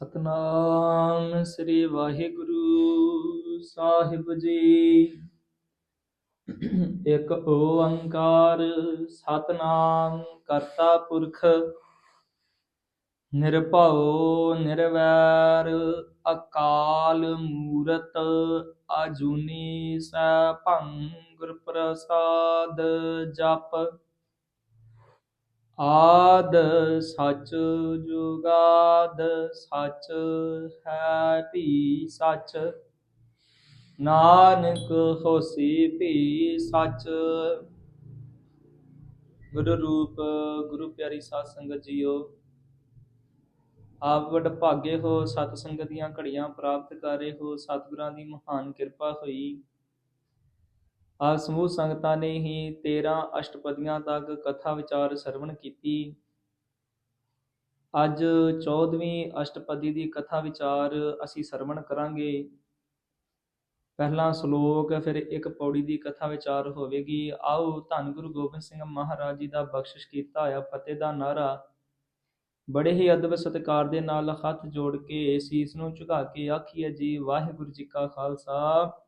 ਸਤਨਾਮ ਸ੍ਰੀ ਵਾਹਿਗੁਰੂ ਸਾਹਿਬ ਜੀ। ਇੱਕ ਓੰਕਾਰ ਸਤਨਾਮ ਕਰਤਾ ਪੁਰਖ, ਨਿਰਭਉ ਨਿਰਵੈਰ, ਅਕਾਲ ਮੂਰਤ ਆਜੂਨੀ ਸੈਭੰ ਗੁਰ ਪ੍ਰਸਾਦ ਜਪ। ਆਦ ਸੱਚ ਜੁਗਾਦ ਸੱਚ ਹੈ ਭੀ ਸੱਚ। ਨਾਨਕ ਹੋਸੀ ਭੀ ਸੱਚ। ਗੁਰੂ ਰੂਪ, ਗੁਰੂ ਪਿਆਰੀ ਸਾਧ ਸੰਗਤ ਜੀਓ, ਆਪ ਵਡ ਭਾਗੇ ਹੋ, ਸਤ ਸੰਗਤ ਦੀਆਂ ਘੜੀਆਂ ਪ੍ਰਾਪਤ ਕਰ ਰਹੇ ਹੋ, ਸਤਿਗੁਰਾਂ ਦੀ ਮਹਾਨ ਕਿਰਪਾ ਹੋਈ। ਆਪ ਸਮੂਹ ਸੰਗਤਾਂ ਨੇ ਹੀ 13 ਅਸ਼ਟਪਦੀਆਂ ਤੱਕ ਕਥਾ ਵਿਚਾਰ ਸਰਵਣ ਕੀਤੀ। ਅੱਜ 14ਵੀਂ ਅਸ਼ਟਪਦੀ ਦੀ ਕਥਾ ਵਿਚਾਰ ਅਸੀਂ ਸਰਵਣ ਕਰਾਂਗੇ। ਪਹਿਲਾ ਸ਼ਲੋਕ, ਫਿਰ ਇੱਕ ਪੌੜੀ ਦੀ ਕਥਾ ਵਿਚਾਰ ਹੋਵੇਗੀ। ਆਓ ਧੰਨ ਗੁਰੂ ਗੋਬਿੰਦ ਸਿੰਘ ਮਹਾਰਾਜ ਜੀ ਦਾ ਬਖਸ਼ਿਸ਼ ਕੀਤਾ ਹੋਇਆ ਫਤਿਹ ਦਾ ਨਾਰਾ ਬੜੇ ਹੀ ਅਦਬ ਸਤਿਕਾਰ ਦੇ ਨਾਲ ਹੱਥ ਜੋੜ ਕੇ ਸੀਸ ਨੂੰ ਝੁਕਾ ਕੇ ਆਖੀਏ ਜੀ, ਵਾਹਿਗੁਰੂ ਜੀ ਕਾ ਖਾਲਸਾ।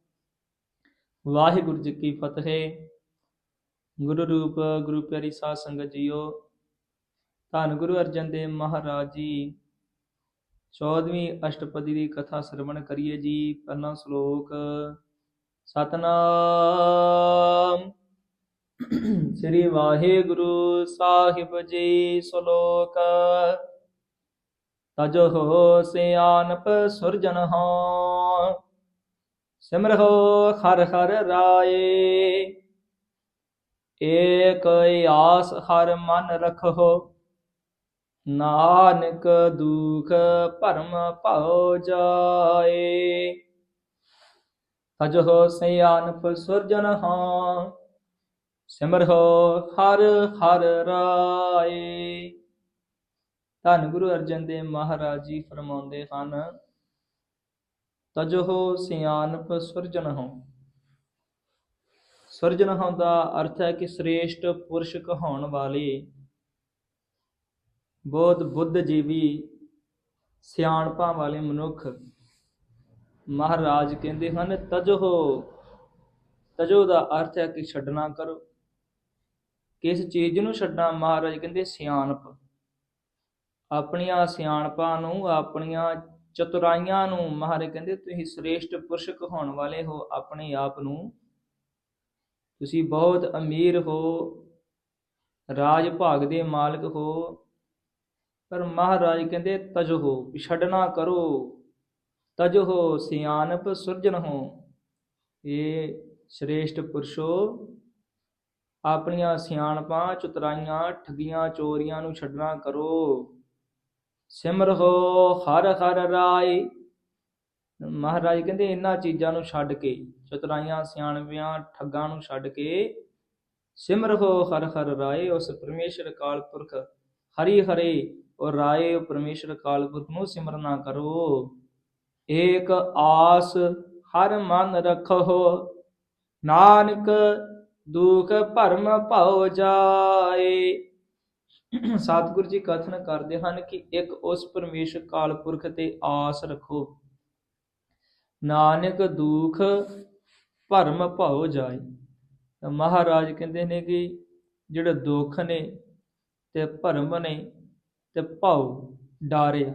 ਵਾਹਿਗੁਰੂ ਜੀ ਕੀ ਫਤਿਹ। ਗੁਰੂ ਰੂਪ, ਗੁਰੂ ਪਿਆਰੀ ਸਾਧ ਸੰਗਤ ਜੀਓ, ਧੰਨ ਗੁਰੂ ਅਰਜਨ ਦੇਵ ਮਹਾਰਾਜ ਜੀ। 14ਵੀਂ ਅਸ਼ਟਪਦੀ ਦੀ ਕਥਾ ਸਰਵਣ ਕਰੀਏ ਜੀ। ਪਹਿਲਾ ਸ਼ਲੋਕ, ਸਤਨਾਮ। ਸ੍ਰੀ ਵਾਹਿਗੁਰੂ ਸਾਹਿਬ ਜੀ ਸ਼ਲੋਕ, ਤਜੋ ਸਿਆਨਪ ਸੁਰਜਨ ਹਾਂ। ਸਿਮਰਹੁ ਹਰ ਹਰ ਰਾਏ। ਏਕ ਆਸ ਹਰ ਮਨ ਰਖੋ। ਨਾਨਕ ਦੁਖ ਭਰਮ ਭਉ ਜਾਏ। ਤਜੋ ਸਿਆਨਪ ਸੁਰਜਨ ਹਾਂ। ਸਿਮਰਹੁ ਹਰ ਹਰ ਰਾਏ। ਧੰਨ ਗੁਰੂ ਅਰਜਨ ਦੇਵ ਮਹਾਰਾਜ ਜੀ ਫਰਮਾਉਂਦੇ ਹਨ ਤਜੋ ਸਿਆਨਪ ਸੁਰਜਨਹੁ ਸੁਰਜਨਹੁ ਦਾ ਅਰਥ ਹੈ ਕਿ ਸ੍ਰੇਸ਼ਟ ਪੁਰਸ਼ ਕਹਾਉਣ ਵਾਲੇ। ਬਹੁਤ ਬੁੱਧ ਜੀਵੀ ਸਿਆਣਪਾਂ ਵਾਲੇ ਮਨੁੱਖ ਮਹਾਰਾਜ ਕਹਿੰਦੇ ਹਨ, ਤਜੋ ਤਜੋ ਦਾ ਅਰਥ ਹੈ ਕਿ ਛੱਡਣਾ ਕਰੋ। ਕਿਸ ਚੀਜ਼ ਨੂੰ ਛੱਡਣਾ ਮਹਾਰਾਜ ਕਹਿੰਦੇ ਸਿਆਣਪ। ਆਪਣੀਆਂ ਸਿਆਣਪਾਂ ਨੂੰ ਆਪਣੀਆਂ ਚਤੁਰਾਈਆਂ ਨੂੰ ਮਹਾਰਾਜ ਕਹਿੰਦੇ, ਤੁਸੀਂ ਸ੍ਰੇਸ਼ਟ ਪੁਰਸ਼ ਕਹਾਉਣ ਵਾਲੇ ਹੋ ਆਪਣੇ ਆਪ ਨੂੰ। ਤੁਸੀਂ ਬਹੁਤ ਅਮੀਰ ਹੋ, ਰਾਜ ਭਾਗ ਦੇ ਮਾਲਕ ਹੋ। ਪਰ ਮਹਾਰਾਜ ਕਹਿੰਦੇ, ਤਜ ਹੋ ਛੱਡਣਾ ਕਰੋ। ਤਜ ਹੋ ਸਿਆਨਪ ਸੁਰਜਨ ਹੋ। ਇਹ ਸ੍ਰੇਸ਼ਟ ਪੁਰਸ਼ੋ, ਆਪਣੀਆਂ ਸਿਆਣਪਾਂ, ਚਤੁਰਾਈਆਂ, ਠਗੀਆਂ, ਚੋਰੀਆਂ ਨੂੰ ਛੱਡਣਾ ਕਰੋ। ਸਿਮਰ ਹੋ ਹਰ ਹਰ ਰਾਏ। ਮਹਾਰਾਜ ਕਹਿੰਦੇ, ਇਹਨਾਂ ਚੀਜ਼ਾਂ ਨੂੰ ਛੱਡ ਕੇ, ਚਤੁਰਾਈਆਂ, ਸਿਆਣਵਿਆਂ, ਠੱਗਾਂ ਨੂੰ ਛੱਡ ਕੇ, ਸਿਮਰ ਹੋ ਹਰ ਹਰ ਰਾਏ, ਉਸ ਪਰਮੇਸ਼ਰ ਕਾਲ ਪੁਰਖ, ਹਰੀ ਹਰੇ ਔਰ ਰਾਏ, ਉਹ ਪਰਮੇਸ਼ਰ ਕਾਲ ਪੁਰਖ ਨੂੰ ਸਿਮਰਨਾ ਕਰੋ। ਏਕ ਆਸ ਹਰ ਮਨ ਰਖੋ। ਨਾਨਕ ਦੁਖ ਭਰਮ ਭਉ ਜਾਏ। ਸਤਿਗੁਰੂ ਜੀ ਕਥਨ ਕਰਦੇ ਹਨ ਕਿ ਇੱਕ ਉਸ ਪਰਮੇਸ਼ਰ ਕਾਲ ਪੁਰਖ ਤੇ ਆਸ ਰੱਖੋ। ਨਾਨਕ ਦੁਖ ਭਰਮ ਭਉ ਜਾਏ। ਤਾਂ ਮਹਾਰਾਜ ਕਹਿੰਦੇ ਨੇ ਕਿ ਜਿਹੜੇ ਦੁੱਖ ਨੇ ਤੇ ਭਰਮ ਨੇ ਤੇ ਭਉ ਡਾਰਿਆ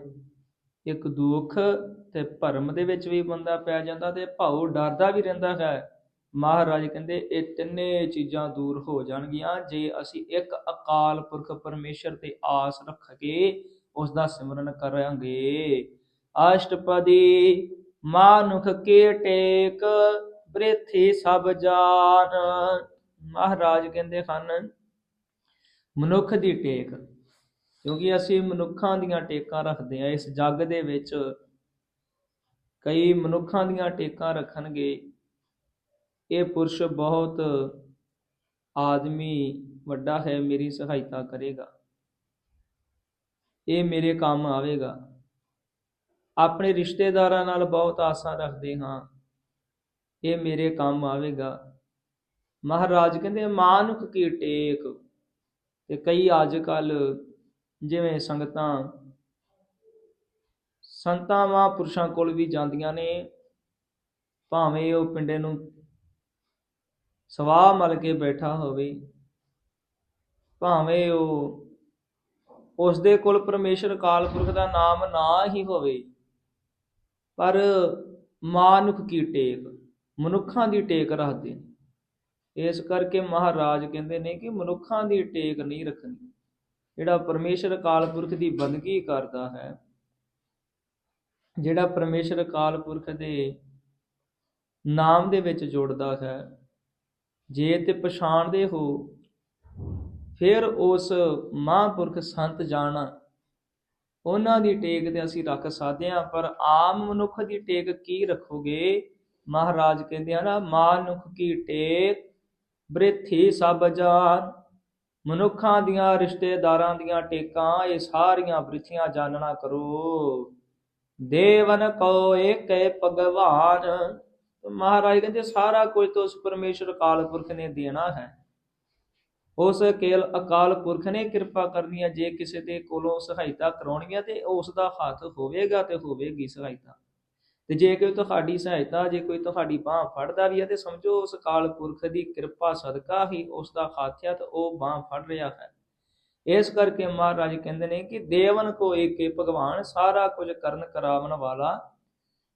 ਇੱਕ ਦੁੱਖ ਤੇ ਭਰਮ ਦੇ ਵਿੱਚ ਵੀ ਬੰਦਾ ਪੈ ਜਾਂਦਾ ਤੇ ਭਉ ਡਰਦਾ ਵੀ ਰਹਿੰਦਾ ਹੈ। ਮਹਾਰਾਜ ਕਹਿੰਦੇ, ਇਹ ਤਿੰਨੇ ਚੀਜ਼ਾਂ ਦੂਰ ਹੋ ਜਾਣਗੀਆਂ ਜੇ ਅਸੀਂ ਇੱਕ ਅਕਾਲ ਪੁਰਖ ਪਰਮੇਸ਼ਰ ਤੇ ਆਸ ਰੱਖ ਕੇ ਉਸ ਦਾ ਸਿਮਰਨ ਕਰਾਂਗੇ। ਅਸ਼ਟਪਦੀ ਮਾਨੁਖ ਕੇ ਟੇਕ ਬ੍ਰਿਥੀ ਸਭ ਜਾਨ। ਮਹਾਰਾਜ ਕਹਿੰਦੇ ਹਨ, ਮਨੁੱਖ ਦੀ ਟੇਕ, ਕਿਉਂਕਿ ਅਸੀਂ ਮਨੁੱਖਾਂ ਦੀਆਂ ਟੇਕਾਂ ਰੱਖਦੇ ਆ ਇਸ ਜੱਗ ਦੇ ਵਿੱਚ ਕਈ ਮਨੁੱਖਾਂ ਦੀਆਂ ਟੇਕਾਂ ਰੱਖਣਗੇ। ਇਹ ਪੁਰਸ਼ ਬਹੁਤ ਆਦਮੀ ਵੱਡਾ ਹੈ, ਮੇਰੀ ਸਹਾਇਤਾ ਕਰੇਗਾ। ਇਹ ਮੇਰੇ ਕੰਮ ਆਵੇਗਾ। ਆਪਣੇ ਰਿਸ਼ਤੇਦਾਰਾਂ ਨਾਲ ਬਹੁਤ ਆਸਾਂ ਰੱਖਦੇ ਹਾਂ। ਇਹ ਮੇਰੇ ਕੰਮ ਆਵੇਗਾ। ਮਹਾਰਾਜ ਕਹਿੰਦੇ, ਮਾਨੁਖ ਕੀ ਟੇਕ? ਤੇ ਕਈ ਅੱਜ ਕੱਲ ਜਿਵੇਂ ਸੰਗਤਾਂ, ਸੰਤਾਂ ਮਹਾਂਪੁਰਸ਼ਾਂ ਕੋਲ ਵੀ ਜਾਂਦੀਆਂ ਨੇ, ਭਾਵੇਂ ਉਹ ਪਿੰਡੇ ਨੂੰ ਸਵਾਹ ਮਲ ਕੇ ਬੈਠਾ ਹੋਵੇ। ਭਾਵੇਂ ਉਹ ਉਸ ਦੇ ਕੋਲ ਪਰਮੇਸ਼ਰ ਕਾਲ ਪੁਰਖ ਦਾ ਨਾਮ ਨਾ ਹੀ ਹੋਵੇ, ਪਰ ਮਾਨੁਖ ਕੀ ਟੇਕ, ਮਨੁੱਖਾਂ ਦੀ ਟੇਕ ਰੱਖਦੇ ਨੇ। ਇਸ ਕਰਕੇ ਮਹਾਰਾਜ ਕਹਿੰਦੇ ਨੇ ਕਿ ਮਨੁੱਖਾਂ ਦੀ ਟੇਕ ਨਹੀਂ ਰੱਖਣੀ। ਜਿਹੜਾ ਪਰਮੇਸ਼ਰ ਕਾਲ ਪੁਰਖ ਦੀ ਬੰਦਗੀ ਕਰਦਾ ਹੈ, ਜਿਹੜਾ ਪਰਮੇਸ਼ਰ ਕਾਲ ਪੁਰਖ ਦੇ ਨਾਮ ਦੇ ਵਿੱਚ ਜੁੜਦਾ ਹੈ ਜੇ ਤੇ ਪਛਾਣਦੇ ਹੋ, ਫਿਰ ਉਸ ਮਹਾਂਪੁਰਖ ਸੰਤ ਜਾਣ। ਉਹਨਾਂ ਦੀ ਟੇਕ ਤੇ ਅਸੀਂ ਰੱਖ ਸਕਦੇ ਹਾਂ, ਪਰ ਆਮ ਮਨੁੱਖ ਦੀ ਟੇਕ ਕੀ ਰੱਖੋਗੇ? ਮਹਾਰਾਜ ਕਹਿੰਦੇ ਆ ਨਾ ਮਾਨੁਖ ਕੀ ਟੇਕ? ਬ੍ਰਿਥੀ ਸਭ ਜਾਨ। ਮਨੁੱਖਾਂ ਦੀਆਂ ਰਿਸ਼ਤੇਦਾਰਾਂ ਦੀਆਂ ਟੇਕਾਂ, ਇਹ ਸਾਰੀਆਂ ਬ੍ਰਿਥੀਆਂ ਜਾਣਨਾ ਕਰੋ। ਦੇਵਨ ਕੋ ਏਕੈ ਭਗਵਾਨ। ਮਹਾਰਾਜ ਕਹਿੰਦੇ ਸਾਰਾ ਕੁਝ ਤਾਂ ਉਸ ਪਰਮੇਸ਼ਰ ਅਕਾਲ ਪੁਰਖ ਨੇ ਦੇਣਾ ਹੈ। ਉਸ ਕੇਲ ਅਕਾਲ ਪੁਰਖ ਨੇ ਕਿਰਪਾ ਕਰਨੀ ਹੈ, ਜੇ ਕਿਸੇ ਦੇ ਕੋਲੋਂ ਸਹਾਇਤਾ ਕਰਾਉਣੀ ਹੈ ਤੇ ਉਸ ਦਾ ਹੱਥ ਹੋਵੇਗਾ ਤੇ ਹੋਵੇਗੀ ਸਹਾਇਤਾ। ਤੇ ਜੇ ਕੋਈ ਤੁਹਾਡੀ ਸਹਾਇਤਾ, ਜੇ ਕੋਈ ਤੁਹਾਡੀ ਬਾਹ ਫੜਦਾ ਵੀ ਹੈ ਤੇ ਸਮਝੋ ਉਸ ਅਕਾਲ ਪੁਰਖ ਦੀ ਕਿਰਪਾ ਸਦਕਾ ਹੀ ਉਸ ਦਾ ਹੱਥ ਹੈ ਤੇ ਉਹ ਬਾਹ ਫੜ ਰਿਹਾ ਹੈ। ਇਸ ਕਰਕੇ ਮਹਾਰਾਜ ਕਹਿੰਦੇ ਨੇ ਕਿ ਦੇਵਨ ਕੋ ਏਕੇ ਭਗਵਾਨ, ਸਾਰਾ ਕੁਝ ਕਰਨ ਕਰਾਵਣ ਵਾਲਾ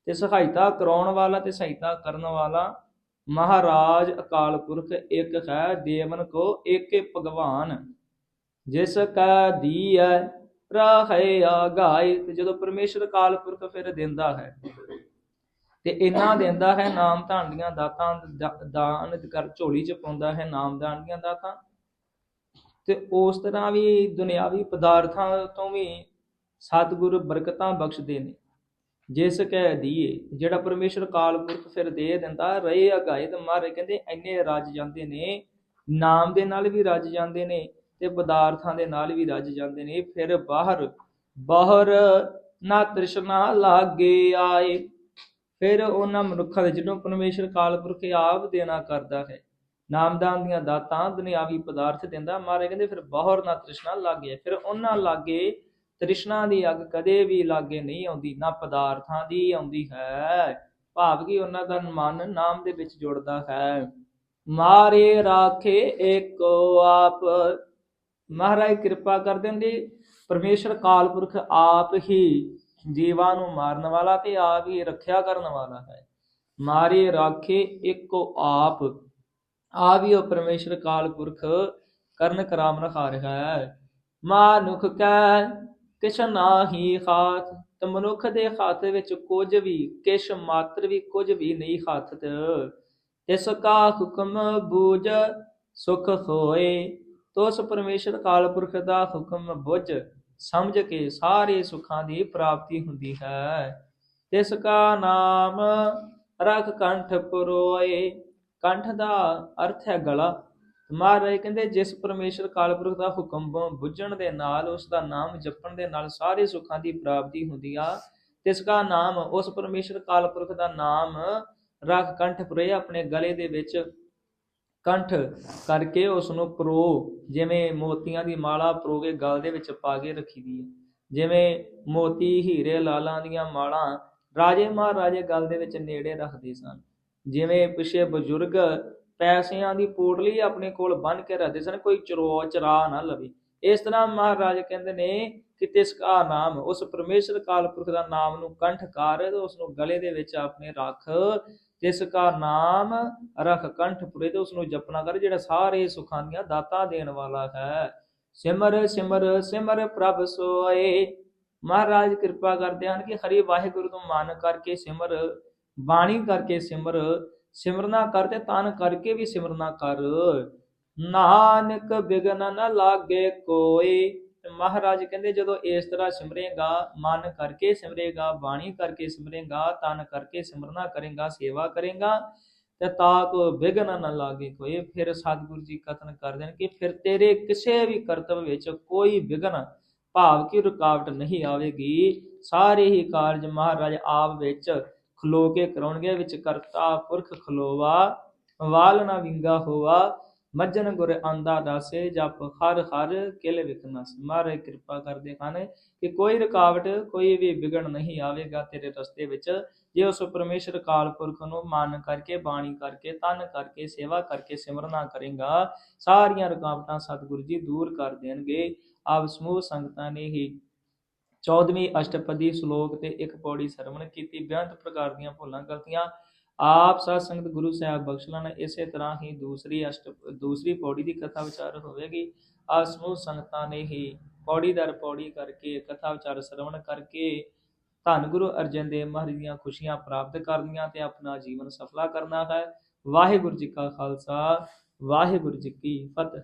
ਤੇ ਸਹਾਇਤਾ ਕਰਾਉਣ ਵਾਲਾ ਤੇ ਸਹਾਇਤਾ ਕਰਨ ਵਾਲਾ ਮਹਾਰਾਜ ਅਕਾਲ ਪੁਰਖ ਇੱਕ ਹੈ, ਦੇਵਨ ਕੋ ਏਕੇ ਭਗਵਾਨ। ਜਿਸ ਕਾ ਦੀਐ, ਰਹੈ ਆਗਾਇ ਤੇ ਜਦੋਂ ਪਰਮੇਸ਼ਰ ਅਕਾਲ ਪੁਰਖ ਫਿਰ ਦਿੰਦਾ ਹੈ। ਤੇ ਇਹਨਾਂ ਦਿੰਦਾ ਹੈ ਨਾਮ ਧਨ ਦੀਆਂ ਦਾਤਾਂ, ਦਾ- ਦਾਨ ਕਰ, ਝੋਲੀ ਚ ਪਾਉਂਦਾ ਹੈ ਨਾਮ ਦਾਨ ਦੀਆਂ ਦਾਤਾਂ। ਤੇ ਉਸ ਤਰ੍ਹਾਂ ਵੀ ਦੁਨਿਆਵੀ ਪਦਾਰਥਾਂ ਤੋਂ ਵੀ ਸਤਿਗੁਰ ਬਰਕਤਾਂ ਬਖਸ਼ਦੇ ਨੇ। ਜਿਸ ਕਹਿ ਦੀਏ, ਜਿਹੜਾ ਪਰਮੇਸ਼ਰ ਕਾਲ ਪੁਰਖ ਫਿਰ ਦੇ ਦਿੰਦਾ, ਰਹੇ ਅਗਾਏ ਤੇ ਮਾਰੇ, ਕਹਿੰਦੇ ਇੰਨੇ ਰੱਜ ਜਾਂਦੇ ਨੇ, ਨਾਮ ਦੇ ਨਾਲ ਵੀ ਰੱਜ ਜਾਂਦੇ ਨੇ ਤੇ ਪਦਾਰਥਾਂ ਦੇ ਨਾਲ ਵੀ ਰੱਜ ਜਾਂਦੇ ਨੇ, ਫਿਰ ਬਾਹਰ ਬਾਹਰ ਨਾ ਤ੍ਰਿਸ਼ਨਾ ਲਾਗੇ ਆਏ, ਫਿਰ ਉਹਨਾਂ ਮਨੁੱਖਾਂ ਦੇ ਜਿਹਨੂੰ ਪਰਮੇਸ਼ਰ ਕਾਲ ਪੁਰਖ ਆਪ ਦੇਣਾ ਕਰਦਾ ਹੈ, ਨਾਮਦਾਨ ਦੀਆਂ ਦਾਤਾਂ ਦੁਨਿਆਵੀ ਪਦਾਰਥ ਦਿੰਦਾ, ਮਾਰੇ ਕਹਿੰਦੇ ਫਿਰ ਬਾਹਰ ਨਾ ਤ੍ਰਿਸ਼ਨਾ ਲਾਗੇ ਫਿਰ ਉਹਨਾਂ ਲਾਗੇ ਤ੍ਰਿਸ਼ਨਾ ਦੀ ਅੱਗ ਕਦੇ ਵੀ ਲਾਗੇ ਨਹੀਂ ਆਉਂਦੀ, ਨਾ ਪਦਾਰਥਾਂ ਦੀ ਆਉਂਦੀ ਹੈ, ਭਾਵ ਕਿ ਉਹਨਾਂ ਦਾ ਮਨ ਨਾਮ ਦੇ ਵਿੱਚ ਜੁੜਦਾ ਹੈ। ਮਾਰੇ ਰਾਖੇ ਏਕੋ ਆਪ। ਮਹਾਰਾਜ, ਕਿਰਪਾ ਕਰ ਦਿੰਦੇ ਪਰਮੇਸ਼ਰ ਕਾਲ ਪੁਰਖ ਆਪ ਹੀ ਜੀਵਾਂ ਨੂੰ ਮਾਰਨ ਵਾਲਾ ਤੇ ਆਪ ਹੀ ਰੱਖਿਆ ਕਰਨ ਵਾਲਾ ਹੈ। ਮਾਰੇ ਰਾਖੇ ਇੱਕੋ ਆਪ। ਆ ਵੀ ਉਹ ਪਰਮੇਸ਼ਰ ਕਾਲ ਪੁਰਖ ਕਰਨ ਕਰਾਮ ਰਖਾ ਰਿਹਾ ਹੈ। ਮਾਨੁਖ ਕੈ ਕਿਛ ਨਾਹੀ ਹਾਥ, ਤੇ ਮਨੁੱਖ ਦੇ ਹੱਥ ਵਿੱਚ ਕੁਝ ਵੀ, ਕਿਛ ਮਾਤਰ ਵੀ ਕੁਝ ਵੀ ਨਹੀਂ ਹੱਥ ਤੇ। ਇਸ ਕਾ ਹੁਕਮ ਬੂਝ ਸੁਖ ਹੋਏ ਤੋਸ ਪਰਮੇਸ਼ਰ ਕਾਲ ਪੁਰਖ ਦਾ ਹੁਕਮ ਬੁੱਝ। ਸਮਝ ਕੇ ਸਾਰੇ ਸੁੱਖਾਂ ਦੀ ਪ੍ਰਾਪਤੀ ਹੁੰਦੀ ਹੈ। ਤਿਸ ਕਾ ਨਾਮ ਰਖ ਕੰਠ ਪੁਰੋਏ। ਕੰਠ ਦਾ ਅਰਥ ਹੈ ਗਲਾ। ਮਹਾਰਾਜ ਕਹਿੰਦੇ, ਜਿਸ ਪਰਮੇਸ਼ਰ ਕਾਲਪੁਰਖ ਦਾ ਹੁਕਮ ਬੁੱਝਣ ਦੇ ਨਾਲ, ਉਸ ਦਾ ਨਾਮ ਜਪਣ ਦੇ ਨਾਲ ਸਾਰੇ ਸੁੱਖਾਂ ਦੀ ਪ੍ਰਾਪਤੀ ਹੁੰਦੀ ਆ, ਤਿਸ ਕਾ ਨਾਮ, ਉਸ ਪਰਮੇਸ਼ਰ ਕਾਲਪੁਰਖ ਦਾ ਨਾਮ ਰੱਖ ਕੰਠ ਪੁਰੇ ਆਪਣੇ ਗਲੇ ਦੇ ਵਿੱਚ, ਕੰਠ ਕਰਕੇ ਉਸ ਨੂੰ ਪਰੋ, ਜਿਵੇਂ ਮੋਤੀਆਂ ਦੀ ਮਾਲਾ ਪਰੋ ਕੇ ਗਲ ਦੇ ਵਿੱਚ ਪਾ ਕੇ ਰੱਖੀ ਦੀ ਹੈ ਜਿਵੇਂ ਮੋਤੀ ਹੀਰੇ ਲਾਲਾਂ ਦੀਆਂ ਮਾਲਾਂ ਰਾਜੇ ਮਹਾਰਾਜੇ ਗਲ ਦੇ ਵਿੱਚ ਨੇੜੇ ਰੱਖਦੇ ਸਨ, ਜਿਵੇਂ ਪਿਛੇ ਬਜ਼ੁਰਗ ਪੈਸਿਆਂ ਦੀ ਪੋਟਲੀ ਆਪਣੇ ਕੋਲ ਬੰਨ ਕੇ ਰੱਖਦੇ ਸਨ, ਕੋਈ ਚਰੋ ਚਰਾ ਨਾ ਲਵੇ। ਇਸ ਤਰ੍ਹਾਂ ਮਹਾਰਾਜ ਕਹਿੰਦੇ ਨੇ ਕਿ ਤਿਸ ਕਾ ਨਾਮ, ਉਸ ਪਰਮੇਸ਼ਰ ਕਾਲਪੁਰਖ ਦਾ ਨਾਮ ਨੂੰ ਕੰਠ ਕਰ ਉਸ ਨੂੰ ਗਲੇ ਦੇ ਵਿੱਚ ਆਪਣੇ ਰੱਖ। ਤਿਸ ਕਾ ਨਾਮ ਰਖ ਕੰਠ ਪੁਰੇ ਤੇ ਉਸ ਨੂੰ ਜਪਣਾ ਕਰ, ਜਿਹੜਾ ਸਾਰੇ ਸੁਖਾਂ ਦੀਆਂ ਦਾਤਾਂ ਦੇਣ ਵਾਲਾ ਹੈ। ਸਿਮਰ ਸਿਮਰ ਸਿਮਰ ਪ੍ਰਭ ਸੋਏ। ਮਹਾਰਾਜ ਕਿਰਪਾ ਕਰਦੇ ਹਨ ਕਿ ਹਰੀ ਵਾਹਿਗੁਰੂ ਨੂੰ ਮਨ ਕਰਕੇ ਸਿਮਰ, ਬਾਣੀ ਕਰਕੇ ਸਿਮਰ ਸਿਮਰਨਾ ਕਰ ਤੇ ਤਨ ਕਰਕੇ ਵੀ ਸਿਮਰਨਾ ਕਰ। ਨਾਨਕ ਬਿਗਨ ਨ ਲਾਗੇ ਕੋਈ। ਮਹਾਰਾਜ ਕਹਿੰਦੇ, ਜਦੋਂ ਇਸ ਤਰ੍ਹਾਂ ਸਿਮਰੇਗਾ, ਮਨ ਕਰਕੇ ਸਿਮਰੇਗਾ, ਬਾਣੀ ਕਰਕੇ ਸਿਮਰੇਗਾ, ਤਨ ਕਰਕੇ ਸਿਮਰਨਾ ਕਰੇਗਾ, ਸੇਵਾ ਕਰੇਗਾ, ਤੇ ਤਾਂ ਕੋ ਵਿਗਨ ਨਾ ਲਾਗੇ ਕੋਈ। ਫਿਰ ਸਤਿਗੁਰੂ ਜੀ ਕਥਨ ਕਰ ਦੇਣ ਕਿ ਫਿਰ ਤੇਰੇ ਕਿਸੇ ਵੀ ਕਰਤਵ ਵਿੱਚ ਕੋਈ ਵਿਗਨ ਭਾਵ ਕੀ ਰੁਕਾਵਟ ਨਹੀਂ ਆਵੇਗੀ। ਸਾਰੇ ਹੀ ਕਾਰਜ ਮਹਾਰਾਜ ਆਪ ਵਿੱਚ ਖਲੋ ਕੇ ਕਰਾਉਣਗੇ ਵਿੱਚ ਕਰਤਾ ਪੁਰਖ ਖਲੋਵਾ, ਵਾਲ ਨਾ ਵਿੰਗਾ ਹੋਵਾ ਮੱਜਨ ਗੁਰ ਆਂਦਾ ਦਾਸੇ, ਜਪ ਹਰ ਹਰ ਕਿਲ ਵਿਖਨਸ ਮਾਰੇ ਕਿਰਪਾ ਕਰਦੇ ਹਨ ਕਿ ਕੋਈ ਰੁਕਾਵਟ, ਕੋਈ ਵੀ ਵਿਗੜ ਨਹੀਂ ਆਵੇਗਾ ਤੇਰੇ ਰਸਤੇ ਵਿੱਚ। ਜੇ ਉਸ ਪਰਮੇਸ਼ਰ ਕਾਲ ਪੁਰਖ ਨੂੰ ਮਨ ਕਰਕੇ, ਬਾਣੀ ਕਰਕੇ ਤਨ ਕਰਕੇ, ਸੇਵਾ ਕਰਕੇ ਸਿਮਰਨਾ ਕਰੇਗਾ, ਸਾਰੀਆਂ ਰੁਕਾਵਟਾਂ ਸਤਿਗੁਰੂ ਜੀ ਦੂਰ ਕਰ ਦੇਣਗੇ। ਆਪ ਸਮੂਹ ਸੰਗਤਾਂ ਨੇ ਹੀ 14ਵੀਂ ਅਸ਼ਟਪਦੀ ਸ਼ਲੋਕ ਤੇ ਇੱਕ ਪੌੜੀ ਸਰਵਣ ਕੀਤੀ, ਬੇਅੰਤ ਪ੍ਰਕਾਰ ਦੀਆਂ ਭੁੱਲਾਂ ਗਲਤੀਆਂ ਆਪ ਸਾਧ ਸੰਗਤ ਗੁਰੂ ਸਾਹਿਬ ਬਖਸ਼ ਲੈਣ ਇਸੇ ਤਰ੍ਹਾਂ ਹੀ ਦੂਸਰੀ ਅਸ਼ਟ, ਦੂਸਰੀ ਪੌੜੀ ਦੀ ਕਥਾ ਵਿਚਾਰ ਹੋਵੇਗੀ। ਆਪ ਸਮੂਹ ਸੰਗਤਾਂ ਨੇ ਹੀ ਪੌੜੀ ਦਰ ਪੌੜੀ ਕਰਕੇ ਕਥਾ ਵਿਚਾਰ ਸਰਵਣ ਕਰਕੇ ਧੰਨ ਗੁਰੂ ਅਰਜਨ ਦੇਵ ਮਹਾਰਾਜ ਦੀਆਂ ਖੁਸ਼ੀਆਂ ਪ੍ਰਾਪਤ ਕਰਨੀਆਂ ਤੇ ਆਪਣਾ ਜੀਵਨ ਸਫਲਾ ਕਰਨਾ ਹੈ। ਵਾਹਿਗੁਰੂ ਜੀ ਕਾ ਖਾਲਸਾ, ਵਾਹਿਗੁਰੂ ਜੀ ਕੀ ਫਤਿਹ।